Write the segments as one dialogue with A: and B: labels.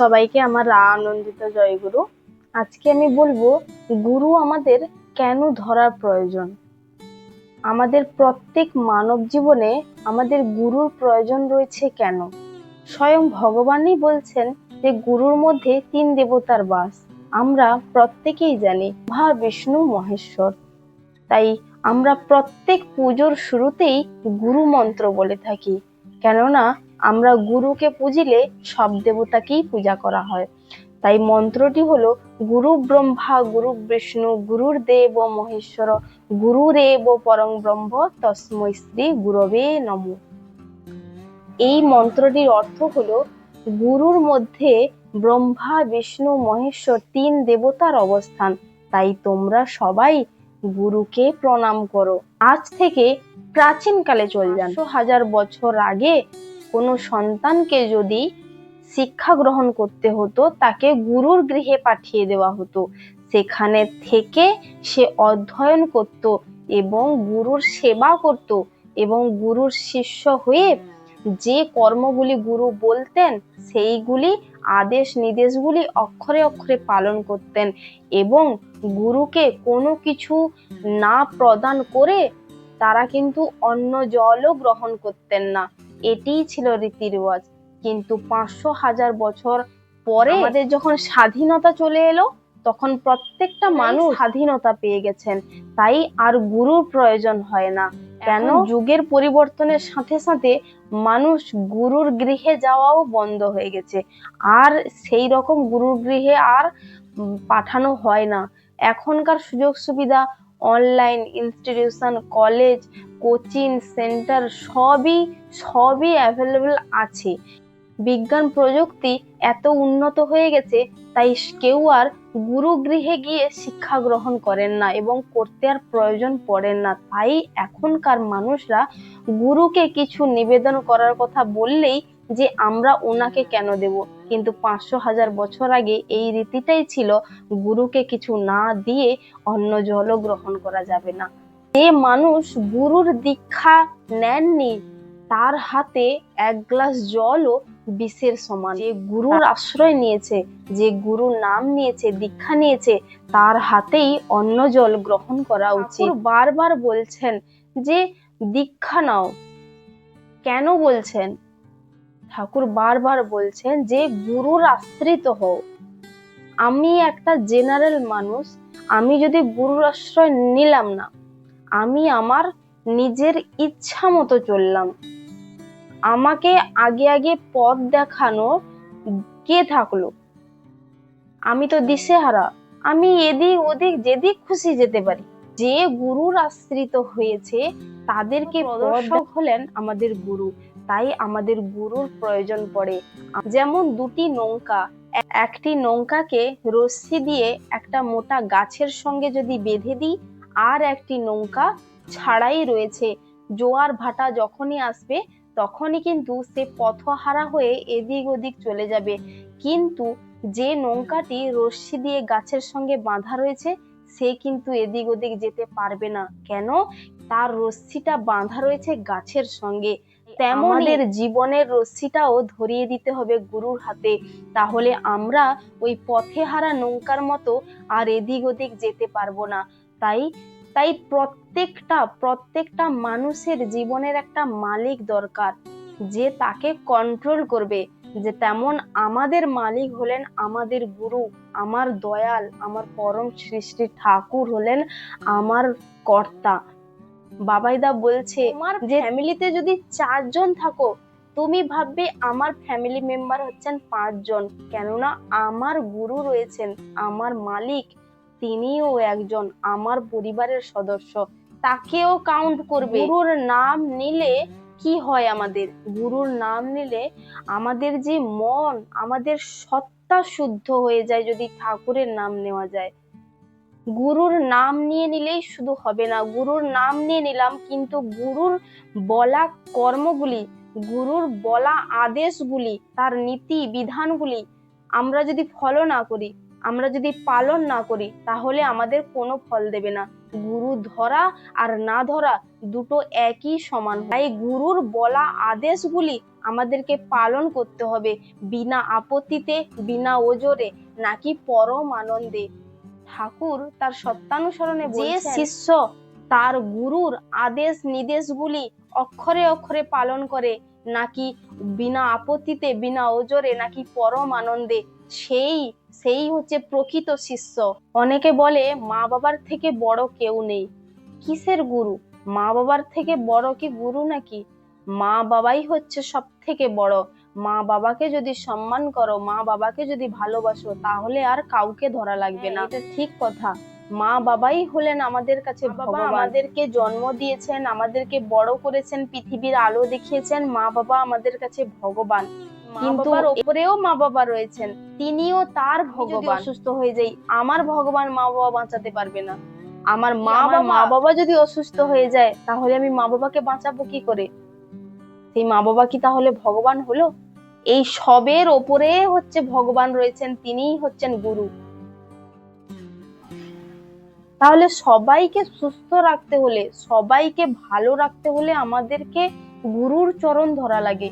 A: সবাইকে আমার আনন্দিত জয়গুরু। আজকে আমি বলব, গুরু আমাদের কেন ধরার প্রয়োজন? আমাদের প্রত্যেক মানব জীবনে আমাদের গুরুর প্রয়োজন রয়েছে কেন? স্বয়ং ভগবানই বলছেন যে, গুরুর মধ্যে তিন দেবতার বাস। আমরা প্রত্যেকেই জানি, মহা বিষ্ণু, মহেশ্বর। তাই আমরা প্রত্যেক পুজোর শুরুতেই গুরু মন্ত্র বলে থাকি। কেননা আমরা গুরুকে পুজিলে সব দেবতাকেই পূজা করা হয়। তাই মন্ত্রটি হলো, গুরু ব্রহ্মা, গুরু বিষ্ণু, গুরুর দেব মহেশ্বর গুরুরেব পরং ব্রহ্ম, তস্মৈ শ্রী গুরবে নম। এই মন্ত্রটির অর্থ হলো, গুরুর মধ্যে ব্রহ্মা, বিষ্ণু, মহেশ্বর তিন দেবতার অবস্থান। তাই তোমরা সবাই গুরুকে প্রণাম করো। আজ থেকে প্রাচীনকালে চল যান। হাজার বছর আগে কোনো সন্তানকে যদি শিক্ষা গ্রহণ করতে হতো, তাকে গুরুর গৃহে পাঠিয়ে দেওয়া হতো। সেখানে থেকে সে অধ্যয়ন করত এবং গুরুর সেবা করত এবং গুরুর শিষ্য হয়ে যে কর্মগুলি গুরু বলতেন, সেইগুলি আদেশ নির্দেশগুলি অক্ষরে অক্ষরে পালন করতেন এবং গুরুকে কোনো কিছু না প্রদান করে তারা কিন্তু অন্য জলও গ্রহণ করতেন না। এটিই ছিল রীতি রেওয়াজ কিন্তু পাঁচশো হাজার বছর পরে আমাদের যখন স্বাধীনতা চলে এলো তখন প্রত্যেকটা মানুষ স্বাধীনতা পেয়ে গেছেন। তাই আর গুরুর প্রয়োজন হয় না। কেন? যুগের পরিবর্তনের সাথে সাথে মানুষ গুরুর গৃহে যাওয়াও বন্ধ হয়ে গেছে। আর সেই রকম গুরুর গৃহে আর পাঠানো হয় না। এখনকার সুযোগ সুবিধা online institution college coaching centre সবই সবই অ্যাভেলেবেল আছে। বিজ্ঞান প্রযুক্তি এত উন্নত হয়ে গেছে, তাই কেউ আর গুরুগৃহে গিয়ে শিক্ষা গ্রহণ করেন না এবং করতে আর প্রয়োজন পড়েন না। তাই এখনকার মানুষরা গুরুকে কিছু নিবেদন করার কথা বললেই যে আমরা ওনাকে কেন দেব? কিন্তু পাঁচশো হাজার বছর আগে এই রীতিটাই ছিল, গুরুকে কিছু না দিয়ে অন্য জলও গ্রহণ করা যাবে না। যে মানুষ গুরুর দীক্ষা নেননি, তার হাতে এক গ্লাস জলও বিষের সমান। যে গুরুর আশ্রয় নিয়েছে, যে গুরুর নাম নিয়েছে, দীক্ষা নিয়েছে, তার হাতেই অন্য জল গ্রহণ করা উচিত। বারবার বলছেন যে, দীক্ষা নাও। কেন বলছেন? ঠাকুর বারবার বলছেন যে গুরুর আশ্রিত হও। আমি একটা জেনারেল মানুষ আমি যদি গুরুর আশ্রয় নিলাম না আমি আমার নিজের ইচ্ছা মতো চললাম। আমাকে আগে আগে পথ দেখানো কে থাকল? আমি তো দিশেহারা আমি এদিক ওদিক যেদিক খুশি যেতে পারি। যে গুরুর আশ্রিত হয়েছে তাদেরকে প্রদর্শক হলেন আমাদের গুরু। তাই আমাদের গুরুর প্রয়োজন পড়ে। যেমন দুটি নৌকা, একটি নৌকাকে রশ্মি দিয়ে একটা মোটা গাছের সঙ্গে যদি বেঁধে দিই, আর একটি নৌকা ছাড়াই রয়েছে। জোয়ার ভাটা যখনই আসবে, তখনই কিন্তু সে পথহারা হয়ে এদিক ওদিক চলে যাবে। কিন্তু যে নৌকাটি রশ্মি দিয়ে গাছের সঙ্গে বাঁধা রয়েছে, সে কিন্তু এদিক ওদিক যেতে পারবে না। কেন? তার রশ্মিটা বাঁধা রয়েছে গাছের সঙ্গে। তেমনের জীবনের রশ্মিটাও ধরিয়ে দিতে হবে গুরুর হাতে। তাহলে আমরা ওই পথে হারা নৌকার মতো আর এদিক ওদিক যেতে পারব না। তাই তাই প্রত্যেকটা প্রত্যেকটা মানুষের জীবনের একটা মালিক দরকার যে তাকে কন্ট্রোল করবে। যে তেমন আমাদের মালিক হলেন আমাদের গুরু আমার দয়াল আমার পরম সৃষ্টি ঠাকুর হলেন আমার কর্তা। বাবাইদা বলছে আমার যে ফ্যামিলিতে যদি চারজন থাকো তুমি ভাববে আমার ফ্যামিলি মেম্বার হচ্ছেন পাঁচজন। কেননা আমার গুরু রয়েছেন আমার মালিক তিনিও একজন আমার পরিবারের সদস্য। তাকেও কাউন্ট করবে। গুরুর নাম নিলে কি হয় আমাদের? গুরুর নাম নিলে আমাদের যে মন আমাদের সত্তা শুদ্ধ হয়ে যায় যদি ঠাকুরের নাম নেওয়া যায়। গুরুর নাম নিয়ে নিলেই শুধু হবে না। গুরুর নাম নিয়ে নিলাম, কিন্তু গুরুর বলা কর্মগুলি, গুরুর বলা আদেশগুলি, তার নীতি বিধানগুলি আমরা যদি ফলো না করি, আমরা যদি পালন না করি, তাহলে আমাদের কোনো ফল দেবে না। গুরু ধরা আর না ধরা দুটো একই সমান। তাই গুরুর বলা আদেশগুলি আমাদেরকে পালন করতে হবে, বিনা আপত্তিতে, বিনা ওজরে, নাকি পরম আনন্দে। ঠাকুর তার সত্যানুসরণে যে শিষ্য তার গুরুর আদেশ নির্দেশগুলি অক্ষরে অক্ষরে পালন করে নাকি বিনা আপত্তিতে বিনা ওজরে নাকি পরম আনন্দে সেই সেই হচ্ছে প্রকৃত শিষ্য। অনেকে বলে মা বাবার থেকে বড় কেউ নেই। কিসের গুরু? মা বাবার থেকে বড় কি গুরু নাকি? মা বাবাই হচ্ছে সব থেকে বড়। মা বাবাকে যদি সম্মান করো মা বাবাকে যদি ভালোবাসো তাহলে আর কাউকে ধরা লাগবে না। এটা ঠিক কথা। মা বাবাই হলেন আমাদের কাছে বাবা আমাদেরকে জন্ম দিয়েছেন আমাদেরকে বড় করেছেন পৃথিবীর আলো দেখিয়েছেন মা বাবা আমাদের কাছে ভগবান। কিন্তু ওপরেও মা বাবা রয়েছেন তিনিও তার ভগবান। অসুস্থ হয়ে যাই আমার ভগবান মা বাবা বাঁচাতে পারবে না। আমার মা বা মা বাবা যদি অসুস্থ হয়ে যায় তাহলে আমি মা বাবাকে বাঁচাবো কি করে? সেই মা বাবা কি তাহলে ভগবান হলো? এই সবের ওপরে হচ্ছে ভগবান রয়েছেন, তিনিই হচ্ছেন গুরু। তাহলে সবাইকে সুস্থ রাখতে হলে, সবাইকে ভালো রাখতে হলে আমাদেরকে গুরুর চরণ ধরা লাগে।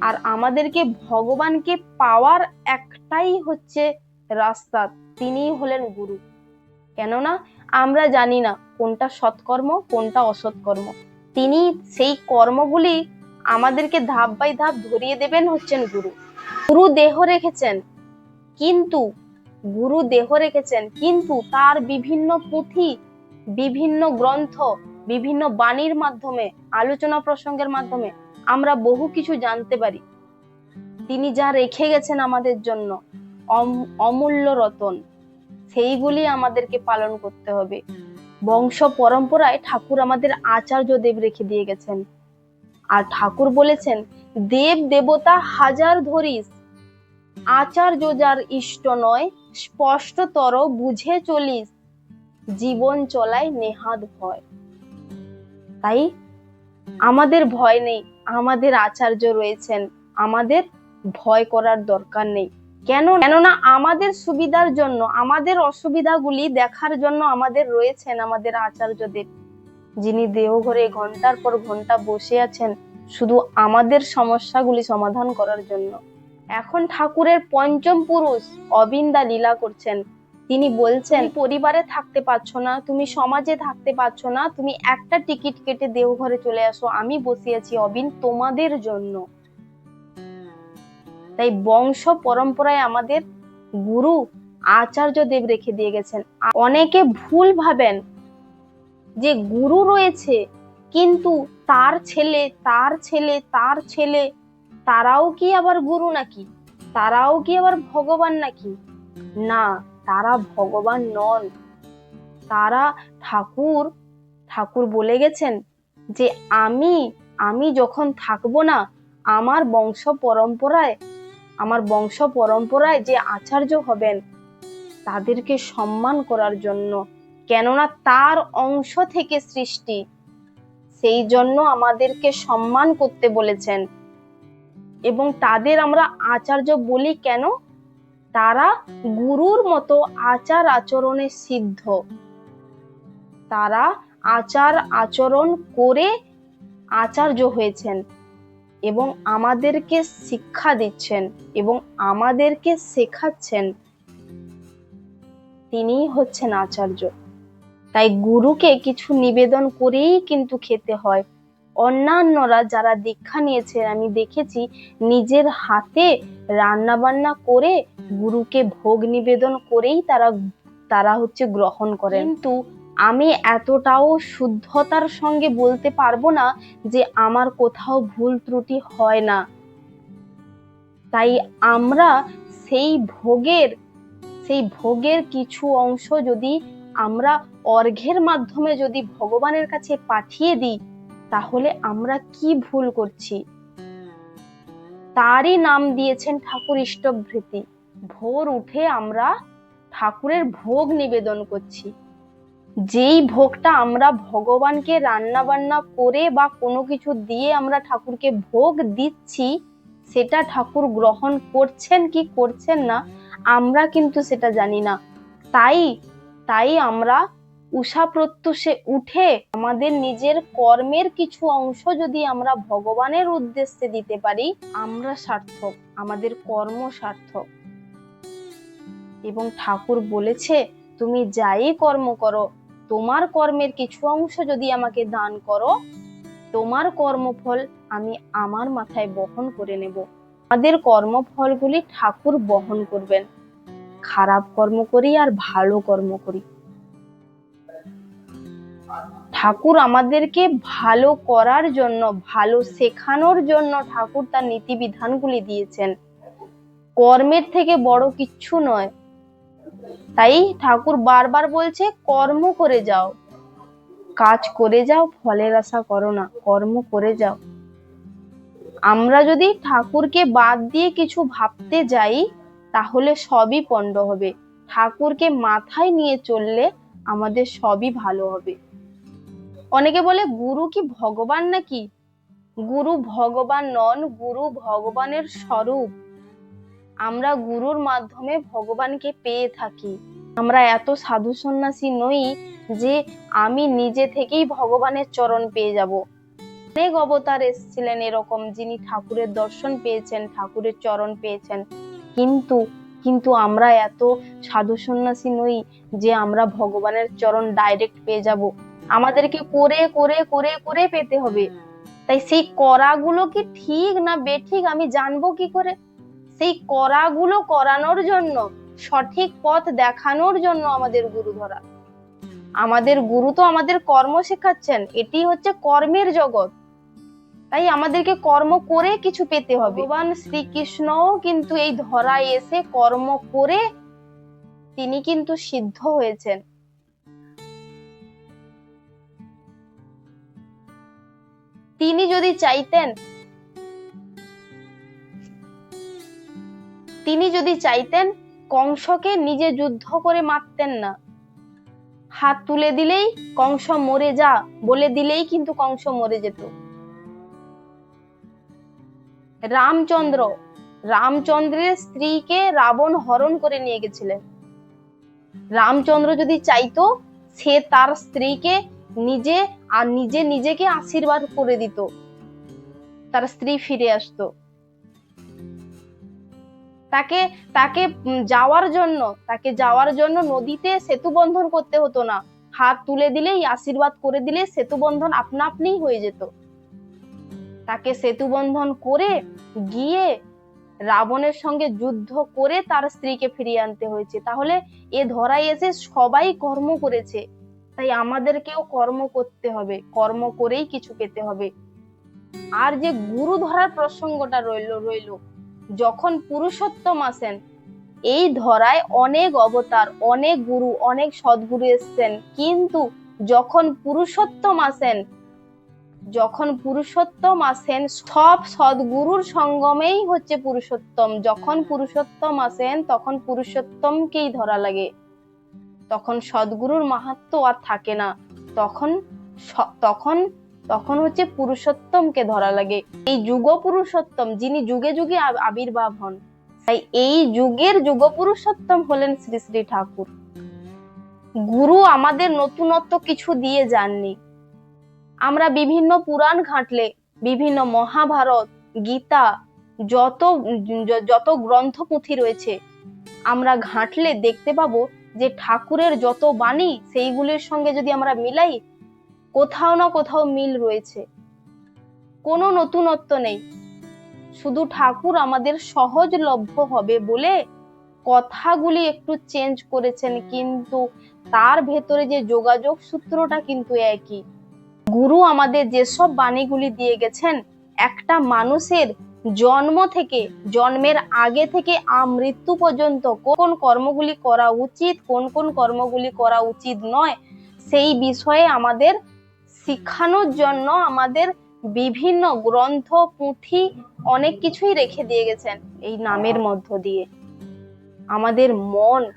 A: আর আমাদেরকে ভগবানকে পাওয়ার একটাই হচ্ছে রাস্তা, তিনিই হলেন গুরু। কেননা আমরা জানি না কোনটা সৎকর্ম, কোনটা অসৎকর্ম। তিনি সেই কর্মগুলি আমাদেরকে ধাপ বাই ধাপ ধরিয়ে দেবেন হচ্ছেন গুরু। গুরু দেহ রেখেছেন, কিন্তু, গুরু দেহ রেখেছেন, কিন্তু তার বিভিন্ন পুঁথি, বিভিন্ন গ্রন্থ, বিভিন্ন বাণীর মাধ্যমে, আলোচনা প্রসঙ্গের মাধ্যমে আমরা বহু কিছু জানতে পারি। তিনি যা রেখে গেছেন আমাদের জন্য, অম- অমূল্য রতন, সেইগুলি আমাদেরকে পালন করতে হবে। বংশ পরম্পরায় ঠাকুর আমাদের আচার্য দেব রেখে দিয়ে গেছেন। আর ঠাকুর বলেছেন, দেব দেবতা হাজার ধরিস। আচার্য যার ইষ্ট নয়, স্পষ্টতর বুঝে চলিস। জীবন চলায় নেহাত ভয়। তাই আমাদের ভয় নেই, আমাদের আচার্য রয়েছেন। আমাদের ভয় করার দরকার নেই। কেন কেননা আমাদের সুবিধার জন্য, আমাদের অসুবিধাগুলি দেখার জন্য আমাদের রয়েছেন আমাদের আচার্যদেব। যিনি দেহঘরে ঘণ্টার পর ঘণ্টা বসে আছেন শুধু আমাদের সমস্যাগুলি সমাধান করার জন্য। এখন ঠাকুরের পঞ্চম পুরুষ অবিন্দা লীলা করছেন। তিনি বলছেন পরিবারে থাকতে পারছ না, তুমি সমাজে থাকতে পারছ না, তুমি একটা টিকিট কেটে দেওঘরে চলে আসো, আমি বসে আছি অবিন তোমাদের জন্য। তাই বংশ পরম্পরায় আমাদের গুরু আচার্য দেব রেখে দিয়ে গেছেন। অনেকে ভুল ভাবেন যে গুরু রয়েছে, কিন্তু তার ছেলে তার ছেলে তার ছেলে, তারাও কি আবার গুরু নাকি? তারাও কি আবার ভগবান নাকি? না, তারা ভগবান নন। তারা ঠাকুর ঠাকুর বলে গেছেন যে আমি আমি যখন থাকব না, আমার বংশ পরম্পরায় আমার বংশ পরম্পরায় যে আচার্য হবেন, তাদেরকে সম্মান করার জন্য, কেননা তার অংশ থেকে সৃষ্টি, সেই জন্য আমাদেরকে সম্মান করতে বলেছেন। এবং তাদের আমরা আচার্য বলি কেন? তারা গুরুর মতো আচার আচরণে সিদ্ধ। তারা আচার আচরণ করে আচার্য হয়েছেন। এবং আমাদেরকে শিক্ষা দিচ্ছেন এবং আমাদেরকে শেখাচ্ছেন। তিনিই হচ্ছেন আচার্য। তাই গুরুকে কিছু নিবেদন করেই কিন্তু খেতে হয়। অন্যান্যরা যারা দীক্ষা নিয়েছেন, আমি দেখেছি নিজের হাতে রান্না বান্না করে গুরুকে ভোগ নিবেদন করেই তারা তারা হচ্ছে গ্রহণ করেন। কিন্তু আমি এতটাও শুদ্ধতার সঙ্গে বলতে পারব না যে আমার কোথাও ভুল ত্রুটি হয় না। তাই আমরা সেই ভোগের সেই ভোগের কিছু অংশ যদি আমরা অর্ঘের মাধ্যমে যদি ভগবানের কাছে পাঠিয়ে দিই, তাহলে আমরা কি ভুল করছি? তারই নাম দিয়েছেন ঠাকুর ইষ্টভৃতি। ভোর উঠে আমরা ঠাকুরের ভোগ নিবেদন করছি। যেই ভোগটা আমরা ভগবানকে রান্না বান্না করে বা কোনো কিছু দিয়ে আমরা ঠাকুরকে ভোগ দিচ্ছি, সেটা ঠাকুর গ্রহণ করছেন কি করছেন না, আমরা কিন্তু সেটা জানি না। তাই তাই আমরা উষা প্রত্যুষে উঠে আমাদের নিজের কর্মের কিছু অংশ যদি আমরা ভগবানের উদ্দেশ্যে দিতে পারি, আমরা সার্থক, আমাদের কর্ম সার্থক। এবং ঠাকুর বলেছে, তুমি যাই কর্ম করো তোমার কর্মের কিছু অংশ যদি আমাকে দান করো, তোমার কর্মফল আমি আমার মাথায় বহন করে নেব। আমাদের কর্মফলগুলি ঠাকুর বহন করবেন। খারাপ কর্ম করি আর ভালো কর্ম করি। ঠাকুর আমাদেরকে ভালো করার জন্য, ভালো শেখানোর জন্য ঠাকুর তার নীতিবিধানগুলি দিয়েছেন। কর্মের থেকে বড় কিচ্ছু নয় তাই ঠাকুর বারবার বলছে, কর্ম করে যাও। কাজ করে যাও, ফলের আশা করো না, কর্ম করে যাও। আমরা যদি ঠাকুরকে বাদ দিয়ে কিছু ভাবতে যাই, তাহলে সবই পণ্ড হবে। ঠাকুরকে মাথায় নিয়ে চললে আমাদের সবই ভালো হবে। অনেকে বলে, গুরু কি ভগবান নাকি? গুরু ভগবান নন, গুরু ভগবানের স্বরূপ। আমরা গুরুর মাধ্যমে ভগবানকে পেয়ে থাকি। আমরা এত সাধু সন্ন্যাসী নই যে আমি নিজে থেকেই ভগবানের চরণ পেয়ে যাব। অনেক অবতার এসেছিলেন এরকম যিনি ঠাকুরের দর্শন পেয়েছেন, ঠাকুরের চরণ পেয়েছেন। কিন্তু কিন্তু আমরা এত সাধু সন্ন্যাসী নই যে আমরা ভগবানের চরণ ডাইরেক্ট পেয়ে যাব। আমাদেরকে করে করে করে করে পেতে হবে। তাই সেই করাগুলো কি ঠিক না বেঠিক আমি জানব কি করে? সেই করাগুলো করানোর জন্য, সঠিক পথ দেখানোর জন্য আমাদের গুরু ধরা। আমাদের গুরু তো আমাদের কর্ম শেখাচ্ছেন, এটি হচ্ছে কর্মের জগৎ। তাই আমাদেরকে কর্ম করে কিছু পেতে হবে। ভগবান শ্রীকৃষ্ণ কিন্তু এই ধরায় এসে কর্ম করে তিনি কিন্তু সিদ্ধ হয়েছেন। তিনি যদি চাইতেন তিনি যদি চাইতেন, কংসকে নিজে যুদ্ধ করে মারতেন না। হাত তুলে দিলেই কংস মরে যা বলে দিলেই কিন্তু কংস মরে যেত। রামচন্দ্র, রামচন্দ্রের স্ত্রীকে রাবণ হরণ করে নিয়ে গেছিলেন। রামচন্দ্র যদি চাইতো, সে তার স্ত্রীকে নিজে আর নিজে নিজেকে আশীর্বাদ করে দিত। তার স্ত্রী ফিরে আসতো। তাকে তাকে যাওয়ার জন্য, তাকে যাওয়ার জন্য নদীতে সেতু বন্ধন করতে হতো না। হাত তুলে দিলেই, আশীর্বাদ করে দিলে সেতু বন্ধন আপনা আপনিই হয়ে যেত। তাকে সেতু বন্ধন করে গিয়ে রাবণের সঙ্গে যুদ্ধ করে তার স্ত্রীকে ফিরিয়ে আনতে হয়েছে। তাহলে এ ধরায় এসে সবাই কর্ম করেছে। তাই আমাদেরকেও কর্ম করতে হবে। কর্ম করেই কিছু পেতে হবে। আর যে গুরু ধরার প্রসঙ্গটা রইল রইল যখন পুরুষোত্তম আসেন, এই ধরায় অনেক অবতার, অনেক গুরু, অনেক সদ্গুরু এসছেন। কিন্তু যখন পুরুষোত্তম আসেন, যখন পুরুষোত্তম আসেন, সব সদ্গুরুর সঙ্গমেই হচ্ছে পুরুষোত্তম। যখন পুরুষোত্তম আসেন, তখন পুরুষোত্তমকেই ধরা লাগে। তখন সদ্গুরুর মাহাত্ম আর থাকে না। তখন তখন তখন হচ্ছে পুরুষোত্তমকে ধরা লাগে। এই যুগ পুরুষোত্তম যিনি যুগে যুগে আবির্ভাব হন, তাই এই যুগের যুগ পুরুষোত্তম হলেন শ্রী শ্রী ঠাকুর। গুরু আমাদের নতুনত্ব কিছু দিয়ে যাননি। আমরা বিভিন্ন পুরাণ ঘাঁটলে, বিভিন্ন মহাভারত, গীতা, যত যত গ্রন্থ পুঁথি রয়েছে, আমরা ঘাঁটলে দেখতে পাবো যে ঠাকুরের যত বাণী, সেইগুলির সঙ্গে যদি আমরা মিলাই কোথাও না কোথাও মিল রয়েছে। কোনো নতুনত্ব নেই। শুধু ঠাকুর আমাদের সহজলভ্য হবে বলে কথাগুলি একটু চেঞ্জ করেছেন, কিন্তু তার ভেতরে যে যোগাযোগ সূত্রটা কিন্তু একই। গুরু আমাদের যেসব বাণীগুলি দিয়ে গেছেন, একটা মানুষের জন্ম থেকে, জন্মের আগে থেকে আমৃত্যু পর্যন্ত কোন কর্মগুলি করা উচিত, কোন কোন কর্মগুলি করা উচিত নয়, সেই বিষয়ে আমাদের শিখানোর জন্য আমাদের বিভিন্ন গ্রন্থ, পুঁথি অনেক কিছুই রেখে দিয়ে গেছেন এই নামের মধ্য দিয়ে। আমাদের মন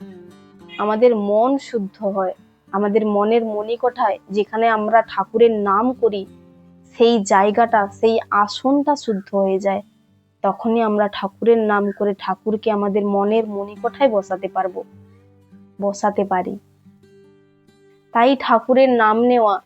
A: আমাদের মন শুদ্ধ হয়। আমাদের মনের মণিকোঠায় যেখানে আমরা ঠাকুরের নাম করি, সেই জায়গাটা, সেই আসনটা শুদ্ধ হয়ে যায়। তখনই আমরা ঠাকুরের নাম করে ঠাকুরকে আমাদের মনের মণিকোঠায় বসাতে পারব, বসাতে পারি। তাই ঠাকুরের নাম নেওয়া